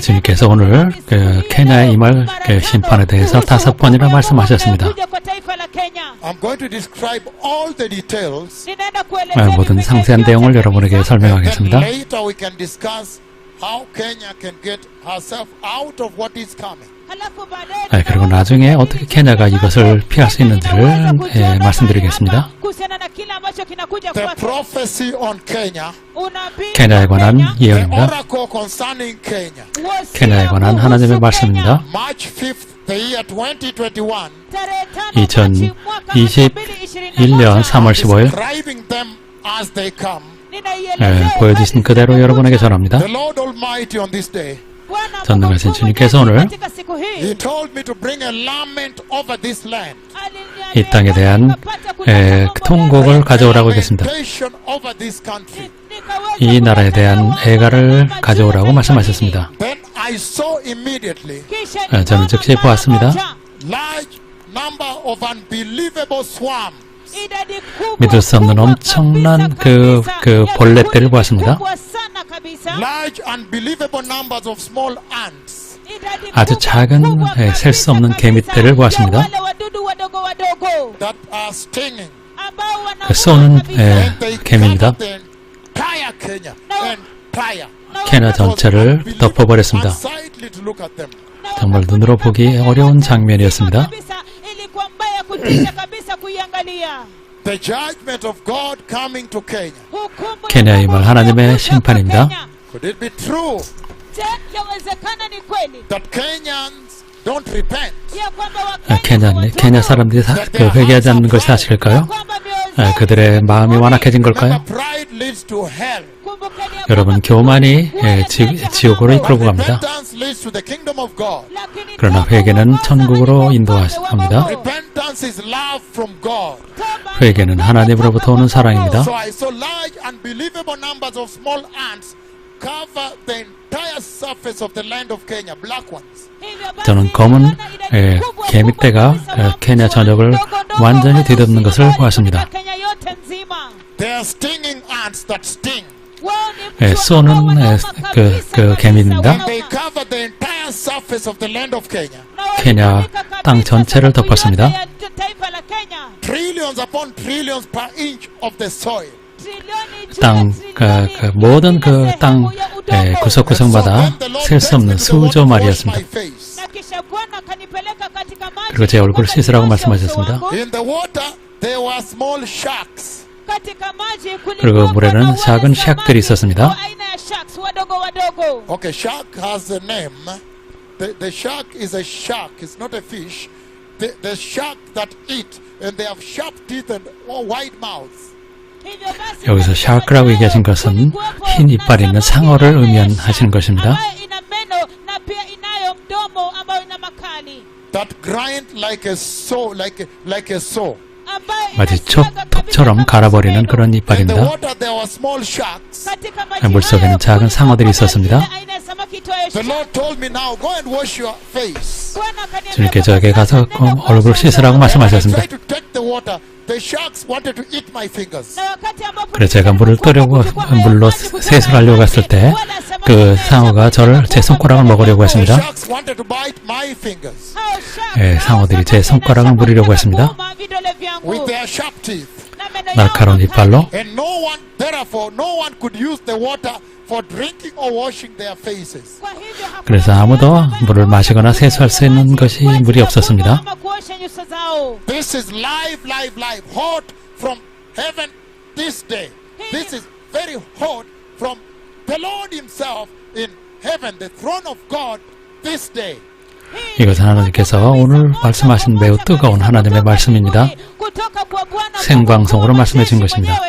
주님께서 오늘 그 임할 mara 그 심판에 대해서 다섯 번이나 말씀하셨습니다. 아, 모든 상세한 내용을. 여러분에게 설명하겠습니다. 아, 그리고 나중에 어떻게 케냐가 이것을 피할 수 있는지를 예, 말씀드리겠습니다. The prophecy on Kenya, 케냐에 관한 예언입니다. 케냐에 관한 하나님의. 말씀입니다. March 5th, the year 2021. Tarehe tano 2021 Machi mwaka 2021. 3월 15일 Describing them as they come. Ninaielezea 예, 보여주신 그대로. 여러분에게 전합니다. The Lord Almighty on this day, Bwana 전능하신 주님께서 오늘 이 땅에 대한 에, 통곡을. 가져오라고 했습니다. 이 나라에 대한 애가를 가져오라고 말씀하셨습니다. 아, 저는 즉시 보았습니다. 믿을 수 없는 엄청난 그- 그 vikundi 보았습니다. 아주 작은, 예, 셀수 kabisa, 없는 개미떼를 보았습니다. 그 쏘는. 예, they 개미입니다. was 전체를 덮어버렸습니다. 정말 눈으로 보기 어려운 장면이었습니다. Mungu 임할 하나님의 심판입니다. That Kenyans don't repent? 아, 케냐? 케냐 사람들이 사, 그 회개하지 않는 것이 사실일까요? 아, 그들의 마음이 완악해진 걸까요? 여러분, 교만이 예, 지, jehanamu. 이끌고 갑니다. 그러나 회개는 천국으로 인도합니다. 회개는 하나님으로부터 오는 사랑입니다. 저는 검은 예, 개미떼가 어, 케냐 전역을 완전히 뒤덮는 것을 보았습니다. 예, 쏘는 예, 그, 그 개미입니다. And they wanauma. cover the entire surface of the land of Kenya. Na 케냐 땅 전체를 덮었습니다. 땅, 그, 그 모든 그땅 예, udongo. 구석구석마다 셀 수 없는 수조 말이었습니다. katika maji 그리고 제 얼굴을 씻으라고 말씀하셨습니다. 그리고 물에는 작은 샥들이 있었습니다. wa aina ya sharks wadogo wadogo. Okay, shark has a name. The, the shark is a shark, it's not a fish. The, the shark that eat, and they have sharp teeth and oh, wide mouths. 여기서 샤크라고 얘기하신 것은 흰 na 이빨 있는 상어를 의미하시는 것입니다. 마치 kama 갈아버리는. 그런 이빨입니다. 물속에는 작은 상어들이 있었습니다. Ile aina ya samaki itwayo The shark. Lord told me now, go and wash your face. Bwana akaniambia 주님께 저에게 가서 얼굴 씻으라고 말씀하셨습니다. tried to take the water, the sharks wanted to eat my fingers. 나 wakati ambapo 그래서 제가 물을 떠려고 물로 세수를 하려고 했을 때 그 상어가 저를 제 손가락을 먹으려고 했습니다. sharks wanted to bite my fingers 예, 상어들이 제 손가락을 물으려고 했습니다. with their sharp teeth. 날카로운 이빨로 그래서 아무도 물을 마시거나 세수할 수 있는 것이 물이 없었습니다. This is live, live, live, hot from heaven this day. This is very hot from the Lord Himself in heaven, the throne of God, this day. 이것은 하나님께서 오늘 말씀하신 매우 뜨거운 하나님의 말씀입니다. 생방송으로 말씀해 주신 것입니다.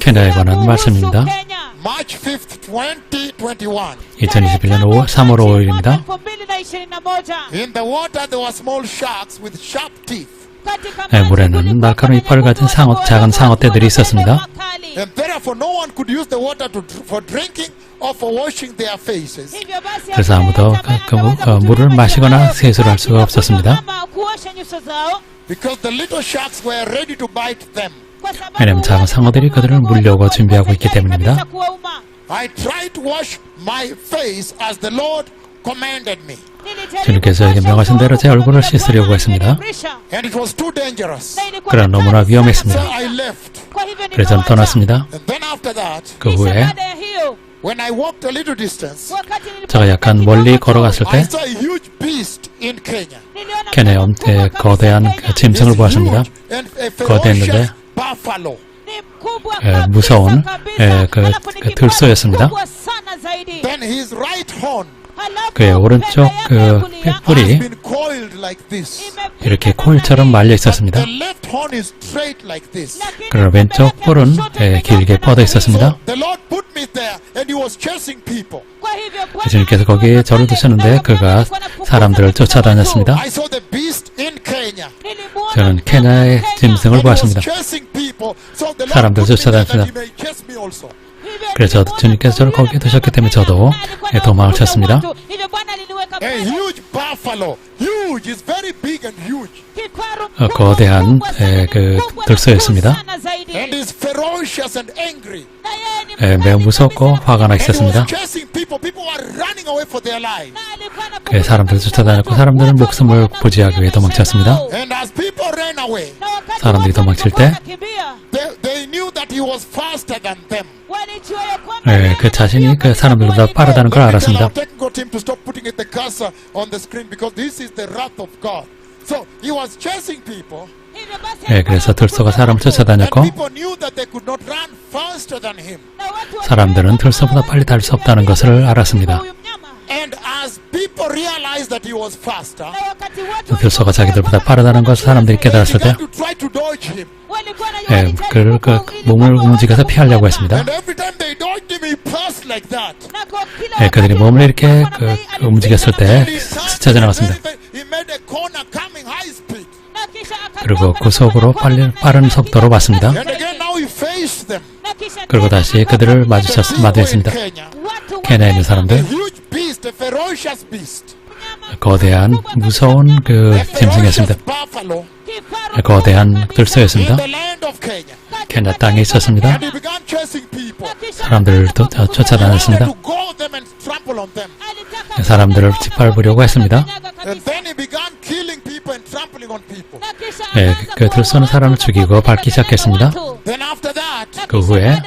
케냐에 관한 말씀입니다. Kenya. March 5th, 2021. 2021년 5월 3월 5일입니다. 2021 In the water there were small sharks with sharp teeth. katika 네, maji 물에는 날카로운 이빨을 가진 상어, 작은 상어떼들이 있었습니다. 그래서 아무도 그, 그, 어, ambaye 물을 마시거나 세수를 할 수가 없었습니다. ama kuosha nyuso zao Because the little sharks were ready to bite them. kwa sababu 왜냐면 작은 상어들이 그들을 물려고 준비하고 있기 때문입니다. kabisa kuwauma. I tried to wash my face as the Lord commanded me. 주님께서 명하신 대로 제 얼굴을 씻으려고 했습니다. 그러나 너무나 위험했습니다. 그래서 저는. 떠났습니다. 그 후에 제가 약간 멀리 걸어갔을 때 saw a huge beast in Kenya. niliona 켄의 mnyama 엄- mkubwa 에, kabisa 거대한. 그 짐승을 보았습니다. 거대했는데 에, 무서운. 에, 그- 그 들소였습니다. 그의 오른쪽 그 imepinda 이렇게 hii. 말려 있었습니다. pembe 왼쪽 뿔은 길게 뻗어. 있었습니다. 주님께서 거기에 저를 두셨는데 그가 사람들을. 쫓아다녔습니다. 저는 케냐의. 짐승을 보았습니다. 사람들 쫓아다녔습니다. 그래서 주님께서 저를 거기에 두셨기 때문에 저도 예, 도망을 쳤습니다. 어, 거대한, 에, 그, 들소였습니다. 에, 매우 무섭고. 화가 나 있었습니다. 그 사람들을 쫓아다녔고. 사람들은 목숨을 부지하기 위해 도망쳤습니다. 사람들이 도망칠 때 예, yeye 그 자신이 그 사람들보다 빠르다는 걸 알았습니다. 예, 그래서 들소가 사람을 and 쫓아다녔고 사람들은 들소보다 빨리 달 수 없다는 것을 알았습니다. huyu mnyama. And as people realized that he was faster, Na wakati watu 들소가 자기들보다 빠르다는 것을 사람들이 깨달았을 때 예, 그 ili 몸을 움직여서 피하려고. 했습니다. 예, 그들이 몸을 이렇게 그, 그 움직였을 때 스쳐 지나갔습니다. 그리고 kwenda 빨리, 빠른 속도로 왔습니다. 그리고 다시 그들을 마주쳤, 마주했습니다. 케냐에 있는 사람들, 거대한 무서운 그 짐승이었습니다. 거대한 들소였습니다. 케냐 땅에 있었습니다. 사람들을 또- akaanza 쫓아다녔- He 다녔습니다. wanted to go them and trample on them. alitaka 사람들을 짓밟으려고 했습니다. 예, akaanza 그 들소는 사람을 죽이고 밟기 시작했습니다. 그 후에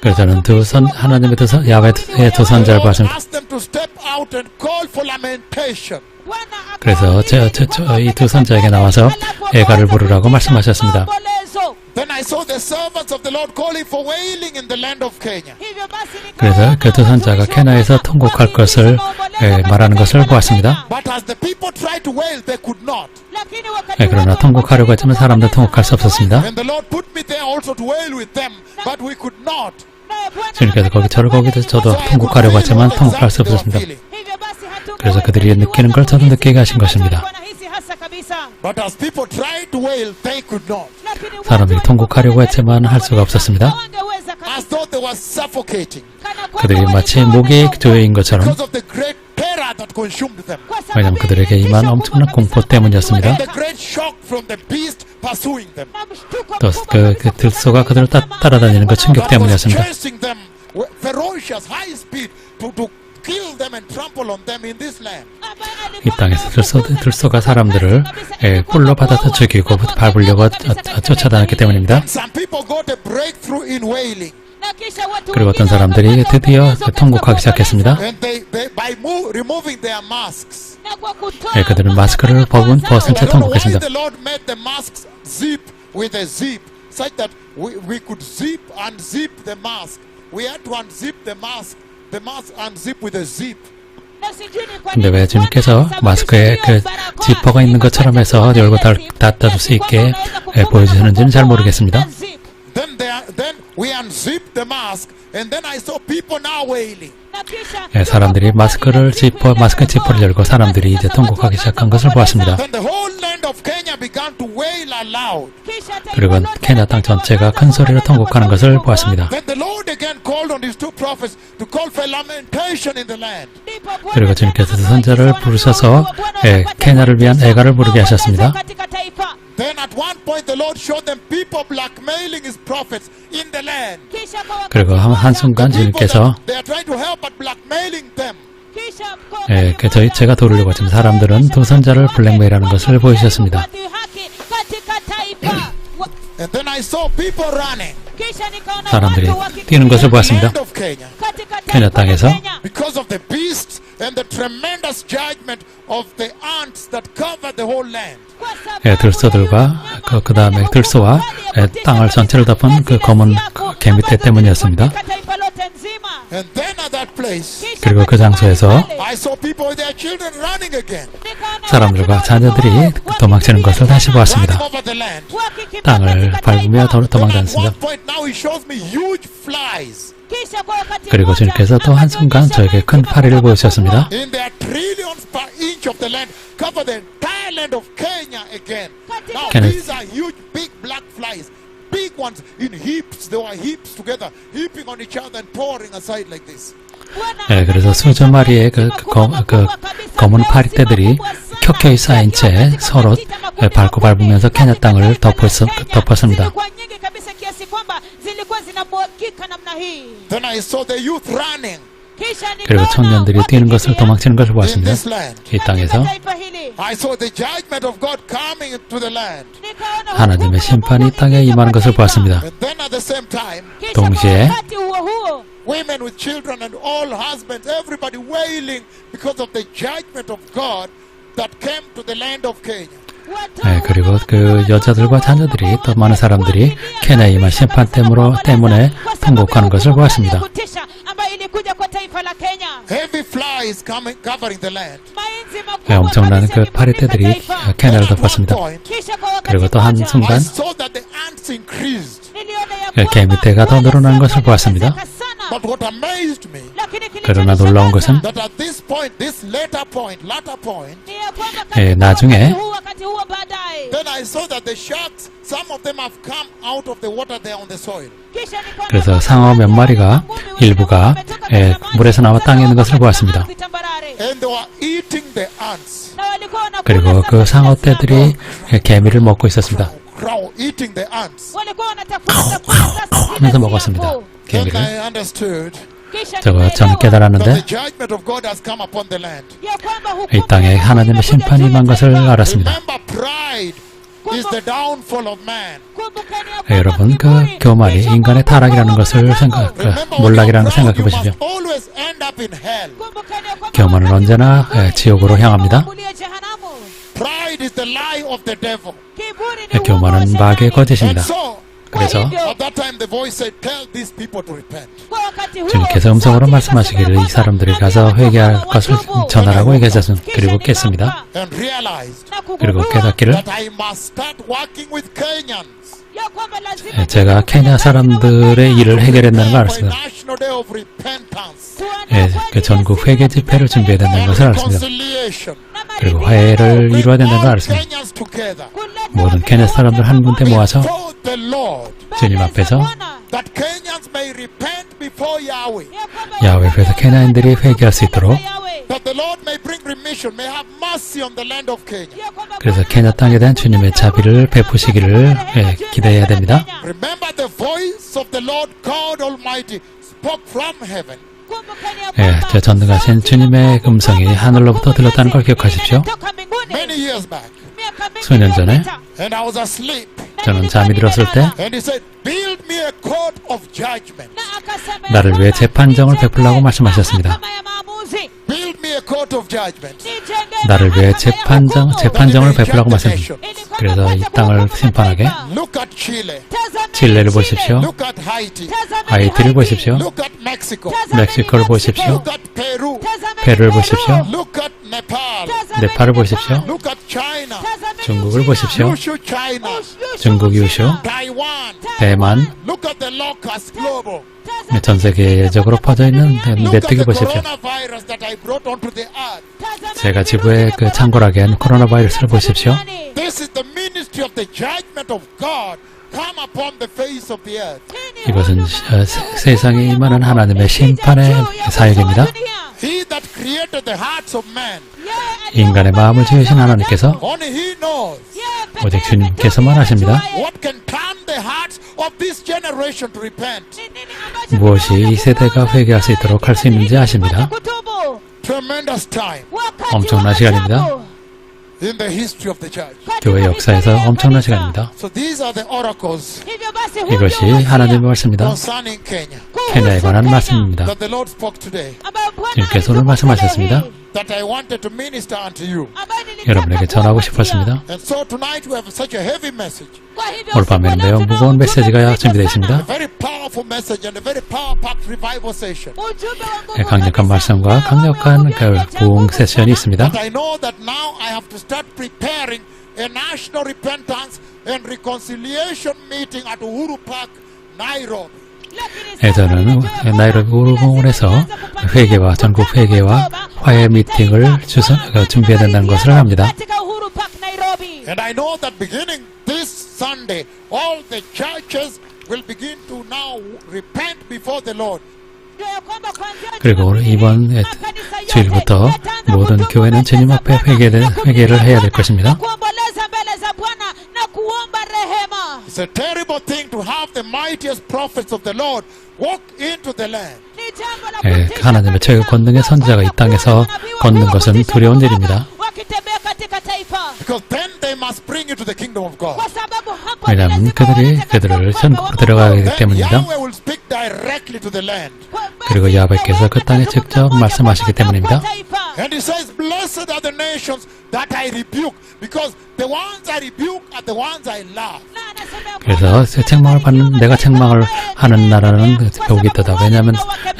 그래서 저는 두 선, 하나님의 두 선, 야훼의 두 The 선자를. Bwana 그래서 이 두 선자에게 나와서 애가를 부르라고 말씀하셨습니다. 마ombolezo. Then I saw the servants of the Lord calling for wailing in the land of Kenya. Hivyo basi nikawaona 그래서 그두 선자가 케나에서 통곡할 것을 예, 말하는 것을 보았습니다. But as the people tried to wail, they could not. lakini wakati 예, 그러나 통곡하려고 했지만 사람들 통곡할 수 없었습니다. And the Lord put me there also to wail with them, but we could not. naye Bwana 주님께서 거기 저를 거기 둬서 저도 통곡하려고 했지만 통곡할 수 없었습니다. 그래서 그들이 느끼는 걸 저도 느끼게 하신 것입니다. 사람들이 통곡하려고 했지만 할 수가 없었습니다. hawangeweza kabisa. As though they were suffocating Kana kwamba 그들이 마치 wanaogopa. 조여인 것처럼 because of the great terror that consumed them. Kwa sababu 왜냐하면 그들에게 임한 엄청난 공포 때문이었습니다. And the iliweka. great shock from the beast pursuing them. Na mshtuko 또 그, 그 들소가 그들을 따, 따라다니는 그 충격 때문이었습니다. 이 땅에서 들소가 kabisa 사람들을 예, 받아서 waue 죽이고 밟으려고 쫓- 쫓아다녔기. 때문입니다. 그리고 어떤 사람들이 드디어 통곡하기. 시작했습니다. 예, 그들은 마스크를 벗은, 벗은 채 통곡했습니다. such that we, we could zip unzip the mask. We had to unzip the mask, 근데 왜 주님께서 마스크에 그 지퍼가 있는 것처럼 해서 열고 닫- 닫아줄 수 있게 예, 보여주시는지는 잘 모르겠습니다. 예, 사람들이 마스크를 지퍼 마스크 지퍼를 열고 사람들이 이제 통곡하기 시작한 것을 보았습니다. 그리고 케냐 땅 전체가 큰 소리로 통곡하는 것을 보았습니다. 그리고 주님께서 선자를 부르셔서 예, wapate 케냐를 위한 애가를 부르게 하셨습니다. 그리고 한, 한순간 주님께서 예, 그 저희 제가 도우려고 했지만 사람들은 두 선자를 블랙메일하는 것을 보이셨습니다. 사람들이 뛰는 것을 보았습니다. 케냐 땅에서 예, 들소들과 그, 그 다음에 들소와 예, 땅을 전체를 덮은 그 검은 그 개미떼 때문이었습니다. 그리고 그 장소에서 사람들과 자녀들이 도망치는 것을 다시 보았습니다. 땅을 밟으며. 도- 도망다녔습니다. 그리고 주님께서 또 한순간 저에게 큰 파리를 their big ones in heaps. They were heaps together, heaping on each other and pouring aside like this. 예, 그래서 수천 마리의 그, 그, 검- 그 검은 파리떼들이 켜켜이 쌓인 채 서로 예, 밟고 밟으면서 케냐 땅을 덮었, 덮었습니다. Then I saw the youth running 그리고 청년들이 뛰는 것을 도망치는 것을 보았습니다. 이 땅에서 하나님의 심판이 땅에 임하는 것을. 보았습니다. 동시에 wakati huo huo women with children and all husbands, everybody wailing because of the judgment of God that came to the land of Kenya. watu 예, 그리고 그 여자들과 자녀들이 또 많은 사람들이 임한 심판 때문에, 때문에 통곡하는 것을 보았습니다. Ilikuja kwa taifa la Kenya. Heavy flies coming, covering the land. Mainzi 예, makubwa 엄청난 그 파리떼들이 one 덮었습니다. Kisha kwa wakati 그리고 또 mmoja, I 한순간 saw that the ants increased. niliona ya 그 kwamba 개미떼가 더 늘어나는 것을 보았습니다. Waliongezeka sana. But what amazed me, Lakini 그러나 놀라운 것은 예, 나중에 그래서 상어 몇 마리가 일부가 예, 물에서 나와 땅에 있는 것을 보았습니다. 그리고 그 상어 떼들이 예, 개미를 먹고 있었습니다. 하면서 먹었습니다. Then 개미를. I understood that 깨달았는데 이 땅에 하나님의 심판이 임한 것을. 알았습니다. 예, 여러분 그 교만이 인간의 타락이라는 것을. 생각, 그 몰락이라는 걸 생각해 보십시오. 교만은 언제나, 예, 지옥으로 향합니다. kuambulia jehanamu. Pride is the lie of the devil. Kiburi ni 예, uongo wa 교만은 마귀의 거짓입니다. 그래서 at that time, the voice said, Tell these people to repent. kwa wakati huo, 주님께서 음성으로 말씀하시기를 이 사람들이 가서 회개할 것을. 전하라고 얘기하셨습니다. Kisha 그리고 깼습니다. And realized na 그리고 깨닫기를 that I must start working with Kenyans. ya kwamba lazima 예, 제가 케냐 사람들의. 일을 해결해야 된다는 걸 알았습니다. 예, 그 전국 회개 집회를 준비해야 된다는 and 것을 알았습니다. 그리고. 화해를 이루어야 된다는 걸 알았습니다. 모든 케냐 사람들 한 군데 모아서 주님 앞에서 야훼 앞에서 케냐인들이 회개할 수 있도록 그래서 케냐 땅에 대한 주님의 자비를 베푸시기를 예, 기대해야 됩니다. 예, 저 전능하 신 주님의 음성이 하늘로부터 들렸다는 걸 기억하십시오. 수년 전에 저는 잠이 들었을 때 나를 위해 재판정을 베풀라고 말씀하셨습니다. 나를 위해 hukumu. 재판정을 베풀라고 kwamba 그래서 이 땅을 심판하게 칠레를. 보십시오. 하이티를. 보십시오. 멕시코를. 보십시오. 페루를. 보십시오. 네팔을 보십시오. 중국을. 보십시오. 중국 유쇼. 대만, Look Look at the locust global. 네, 전 세계적으로 퍼져 있는 Look at 메뚜기 the 보십시오. coronavirus that I brought onto the earth. 제가 지구에 그 창궐하게 한 코로나 바이러스를 보십시오. 이것은 어, 세- 세상에 임하는 하나님의 심판의 사역입니다. 인간의 마음을 지으신 하나님께서 오직 주님께서만 아십니다. repent. 무엇이 이 세대가 회개할 수 있도록 할 수 있는지 아십니다. 엄청난 시간입니다. 교회 역사에서 엄청난 시간입니다. 이것이 하나님의 말씀입니다. 케냐에 관한 말씀입니다. 주님께서 오늘 말씀하셨습니다. That I wanted to minister unto you. 여러분에게 전하고 싶었습니다. And so tonight we have such a heavy message, 오늘 밤에는 매우 무거운 메시지가 준비되어 있습니다. 네, 강력한 말씀과 강력한 그 부흥 세션이 있습니다. A national repentance and reconciliation meeting at Uhuru Park, Nairobi. 예, 저는 나이로비 우르공원에서 회개와 전국 회개와 화해 미팅을 주선, 어, 준비해야 된다는 것을 합니다. And I know that beginning this Sunday, all the churches will begin to now repent before the Lord. 그리고 이번 예, 주일부터 모든 교회는 주님 앞에 회개를, 회개를 해야 될 것입니다. Kuomba rehema. It's a terrible thing to have the mightiest prophets of the Lord walk into the land. 예, 하나님의 최고 권능의 선자가 이 땅에서 걷는 것은 두려운 일입니다. wakitembea katika taifa Because then they must bring you to the kingdom of God. kwa sababu hapo 왜냐하면 그들이 그들을 Mungu. Then 때문입니다. Yahweh will speak directly to the land. 그리고 야훼께서 그 땅에 직접 말씀하시기 때문입니다. And he says, Blessed are the nations that I rebuke, because the ones I rebuke are the ones I love. 그래서 책망을 받는 내가 책망을 하는 나라는 복이 있다. 왜냐하면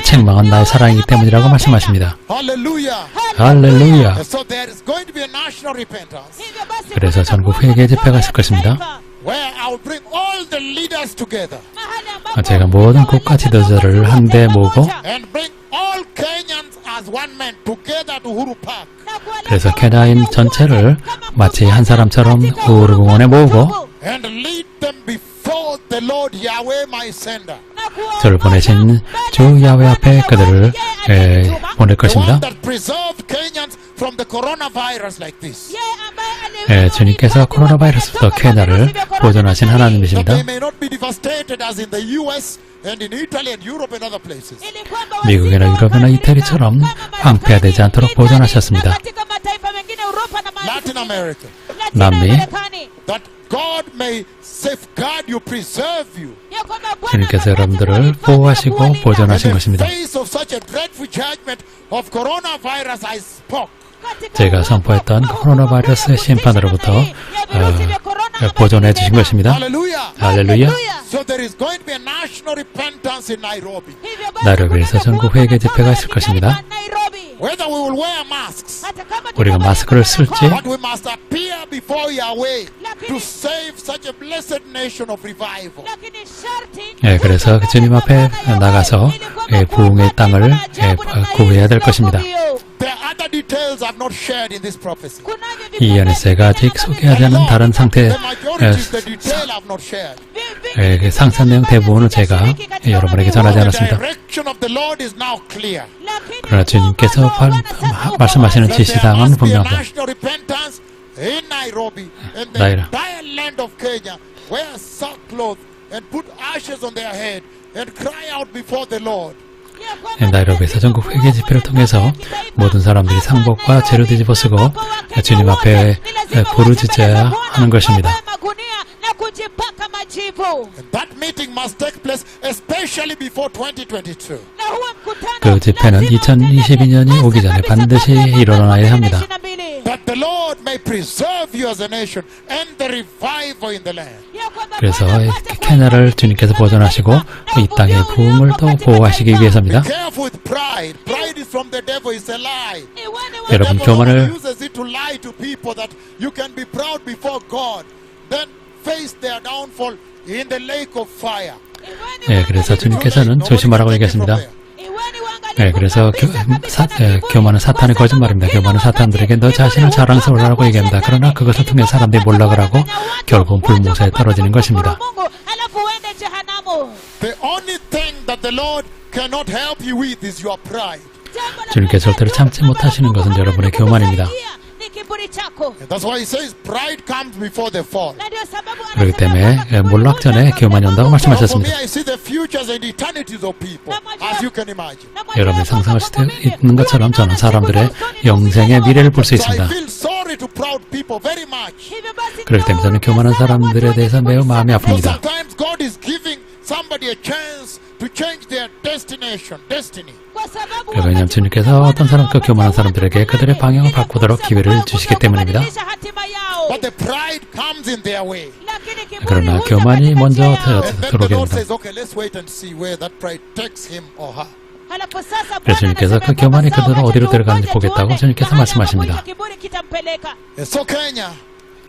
책망은 나의 사랑이기 때문이라고 말씀하십니다. Hallelujah. 할렐루야. And so there is going to be a national repentance 그래서 전국 회개 집회가 있을 것입니다. where I will bring all the leaders together 제가 모든 국가 지도자를 한데 모으고 Park. 그래서 케냐인 전체를 마치 한 사람처럼 우르 공원에 모으고 Yahweh, my sender. 저를 보내신 주 야훼 앞에 그들을 에, 보낼 것입니다. One that preserved Kenyans from the coronavirus like this. 예, 주님께서 코로나 바이러스부터 케냐를 보존하신 That 하나님이십니다. they may not be devastated as in the US and in Italy and Europe and other places. 미국이나 유럽이나 이태리처럼 황폐화되지 않도록 보존하셨습니다. Latin America. 남미. That God may safeguard you, preserve you. 주님께서 여러분들을 보호하시고 보존하신 것입니다. 제가 선포했던 코로나 바이러스의 심판으로부터 어, 보존해 주신 것입니다. 할렐루야. 나이로비에서 전국 회개 집회가 있을 것입니다. 우리가 마스크를 쓸지. 예, 그래서 주님 앞에 나가서 예, 부흥의 땅을 예, 구해야 될 것입니다. 이 안에 제가 아직 소개하지 않은 다른 상태 The 예, majority is the detail I've not shared. 예, 그 상세 내용 대부분은 제가 여러분에게 전하지 The 않았습니다. direction of the Lord is now clear. 그러나 주님께서 발- 말씀하시는 That there 지시사항은 분명합니다. national repentance in Nairobi and the 나이라. entire land of Kenya wear sackcloth and put ashes on their head and cry out before the Lord. 예, 나이로비에서 전국 회개 집회를 통해서 모든 사람들이 상복과 재료 뒤집어 쓰고 주님 앞에 예, 부르짖어야 하는 것입니다. And that meeting must take place especially before 2022. 그 집회는 2022년이 오기 전에 반드시 일어나야 합니다. 그래서 이 케냐를 주님께서 보존하시고 이 땅의 부흥을 또 보호하시기 위해서입니다. Careful with pride. Pride is from the devil. It's a lie. 여러분 교만을 uses it to lie to people that you can be proud before God, then face their downfall in the lake of fire. 예, 그래서 주님께서는 조심하라고 얘기하십니다. 예, 그래서 교, 사, 예, mbinguni. 교만은 사탄의 거짓말입니다. 교만은 사탄들에게 너 자신을 자랑스러워라고 얘기합니다. 그러나 그것을 통해 사람들이 몰락을 하고 결국 불모사에 떨어지는 것입니다. 주님께서 절대로 참지 못하시는 것은 여러분의 교만입니다. That's why he says pride comes before the fall. 그렇기 때문에 예, 몰락 전에 교만이 온다고 말씀하셨습니다. I see the futures and eternities of people, as you can imagine. Na moja 여러분이 상상할 수 있는 것처럼 저는 사람들의 영생의 미래를 볼 수 있습니다. feel sorry to proud people very much. hivyo basi 그렇기 때문에 저는 교만한 사람들에 대해서 매우 마음이 아픕니다. 주님께서 mwingine 어떤 사람 그 Bwana 교만한 사람들에게 그들의 방향을 바꾸도록 기회를 주시기 때문입니다. kubadilisha hatima yao. But the pride comes in their way. Lakini kiburi 그러나 교만이 먼저 들어오게 Lord 됩니다. says, okay, let's wait and see where that pride takes him or her. Halafu sasa 그래서 Bwana 주님께서 anasema 그 교만이 그들을 어디로 데려가는지 보겠다고 주님께서 말씀하십니다.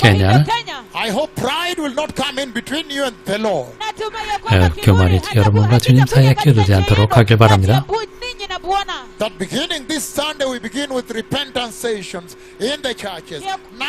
Ambapo kiburi kitampeleka. And so Kenya, Kwa hivyo 케냐는 Kenya, I hope pride will not come in between you and the Lord. natumai ya 예, kwamba kiburi 교만이 hatakuwa 여러분과 hakitakuja 주님 사이에 katika 끼어들지 njia 않도록 yenu 하길 바랍니다. kati ya bu- ninyi na Bwana. That beginning this Sunday, we begin with repentance sessions in the churches. Yep. Now